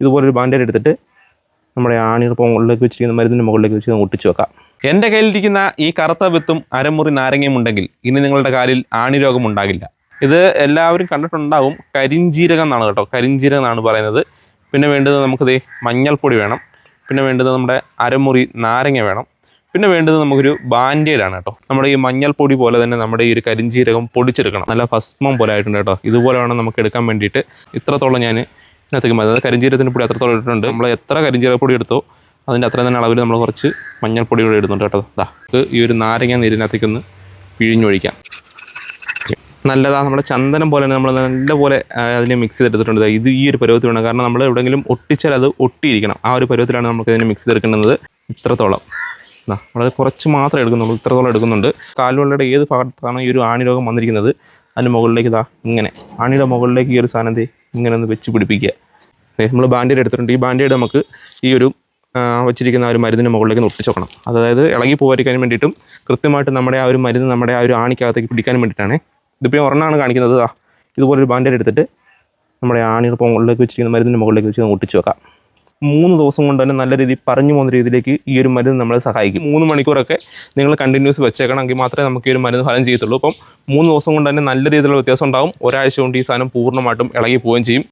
ഇതുപോലൊരു ബാൻഡേഡ് എടുത്തിട്ട് നമ്മുടെ ആണിയുടെ മുകളിലേക്ക് വെച്ചിരിക്കുന്ന മരുന്നിന്റെ മുകളിലേക്ക് വെച്ച് ഒട്ടിച്ചു വെക്കാം. എന്റെ കയ്യിലിരിക്കുന്ന ഈ കറുത്ത വിത്തും അരമുറി നാരങ്ങയും ഉണ്ടെങ്കിൽ ഇനി നിങ്ങളുടെ കാലിൽ ആണി രോഗം ഉണ്ടാകില്ല. ഇത് എല്ലാവരും കണ്ടിട്ടുണ്ടാവും. കരിഞ്ചീരകം എന്നാണ് കേട്ടോ. കരിഞ്ചീരകം എന്നാണ് പറയുന്നത്. പിന്നെ വേണ്ടത് നമുക്കിത് മഞ്ഞൾപ്പൊടി വേണം. പിന്നെ വേണ്ടത് നമ്മുടെ അരമുറി നാരങ്ങ വേണം. പിന്നെ വേണ്ടത് നമുക്കൊരു ബാൻഡേഡ് ആണ് കേട്ടോ. നമ്മുടെ ഈ മഞ്ഞൾപ്പൊടി പോലെ തന്നെ നമ്മുടെ ഈ ഒരു കരിഞ്ചീരകം പൊടിച്ചെടുക്കണം. നല്ല ഭസ്മം പോലെ ആയിട്ടുണ്ട് കേട്ടോ. ഇതുപോലെ വേണം നമുക്ക് എടുക്കാൻ വേണ്ടിയിട്ട്. ഇത്രത്തോളം ഞാൻ ഇതിനകത്തേക്ക് മതി. അതായത് കരിഞ്ചീരത്തിന്റെ പൊടി അത്രത്തോളം ഇട്ടിട്ടുണ്ട്. നമ്മൾ എത്ര കരിഞ്ചീരപ്പൊടി എടുത്തോ അതിന്റെ അത്ര തന്നെ അളവിൽ നമ്മൾ കുറച്ച് മഞ്ഞൾപ്പൊടി കൂടെ ഇടുന്നുണ്ട് കേട്ടോ. ഇത് ഈ ഒരു നാരങ്ങ നീരിനകത്തേക്ക് ഒന്ന് പിഴിഞ്ഞൊഴിക്കാം. നല്ലതാ നമ്മുടെ ചന്ദനം പോലെ നമ്മൾ നല്ലപോലെ അതിനെ മിക്സ് ചെയ്തെടുത്തിട്ടുണ്ട്. ഇത് ഈ ഒരു പരുവത്തിൽ വേണം. കാരണം നമ്മൾ എവിടെയെങ്കിലും ഒട്ടിച്ചാൽ അത് ഒട്ടിയിരിക്കണം. ആ ഒരു പരുവത്തിലാണ് നമുക്ക് ഇതിനെ മിക്സ് ചെയ്തെടുക്കുന്നത് ഇത്രത്തോളം. വളരെ കുറച്ച് മാത്രമേ എടുക്കുന്നുള്ളൂ. ഇത്രത്തോളം എടുക്കുന്നുണ്ട്. കാൽവെള്ളയുടെ ഏത് ഭാഗത്താണ് ഈ ഒരു ആണി രോഗം വന്നിരിക്കുന്നത് അതിന്റെ മുകളിലേക്ക് ഇതാ ഇങ്ങനെ. ആണിയുടെ മുകളിലേക്ക് ഈ ഒരു സാധനം ഇങ്ങനെ ഒന്ന് വെച്ച് പിടിപ്പിക്കുക. നമ്മൾ ബാൻഡേഡ് എടുത്തിട്ടുണ്ട്. ഈ ബാൻഡേഡ് നമുക്ക് ഈ ഒരു വെച്ചിരിക്കുന്ന ആ ഒരു മരുന്നിന്റെ മുകളിലേക്ക് ഒട്ടിച്ച് വെക്കണം. അതായത് ഇളകി പോകാതിരിക്കാൻ വേണ്ടിയിട്ടും കൃത്യമായിട്ട് നമ്മുടെ ആ ഒരു മരുന്ന് നമ്മുടെ ആ ഒരു ആണിക്കകത്തേക്ക് പിടിക്കാൻ വേണ്ടിയിട്ടാണ്. ഇതിപ്പോൾ ഒരെണ്ണമാണ് കാണിക്കുന്നത്. ഇതാ ഇതുപോലൊരു ബാൻഡേഡ് എടുത്തിട്ട് നമ്മുടെ ആണിയുടെ മുകളിലേക്ക് വെച്ചിരിക്കുന്ന മരുന്നിന്റെ മുകളിലേക്ക് വെച്ച് ഒട്ടിച്ച് വെക്കാം. മൂന്ന് ദിവസം കൊണ്ട് തന്നെ നല്ല രീതിയിൽ പറഞ്ഞു പോകുന്ന രീതിയിലേക്ക് ഈ ഒരു മരുന്ന് നമ്മളെ സഹായിക്കും. മൂന്ന് മണിക്കൂറൊക്കെ നിങ്ങൾ കണ്ടിന്യൂസ് വെച്ചേക്കണമെങ്കിൽ മാത്രമേ നമുക്ക് ഈ ഒരു മരുന്ന് ഫലം ചെയ്യത്തുള്ളൂ. അപ്പം മൂന്ന് ദിവസം കൊണ്ട് തന്നെ നല്ല രീതിയിലുള്ള വ്യത്യാസം ഉണ്ടാകും ഒരാഴ്ച കൊണ്ട് ഈ സാധനം പൂർണമായിട്ടും ഇളകി പോവുകയും ചെയ്യും.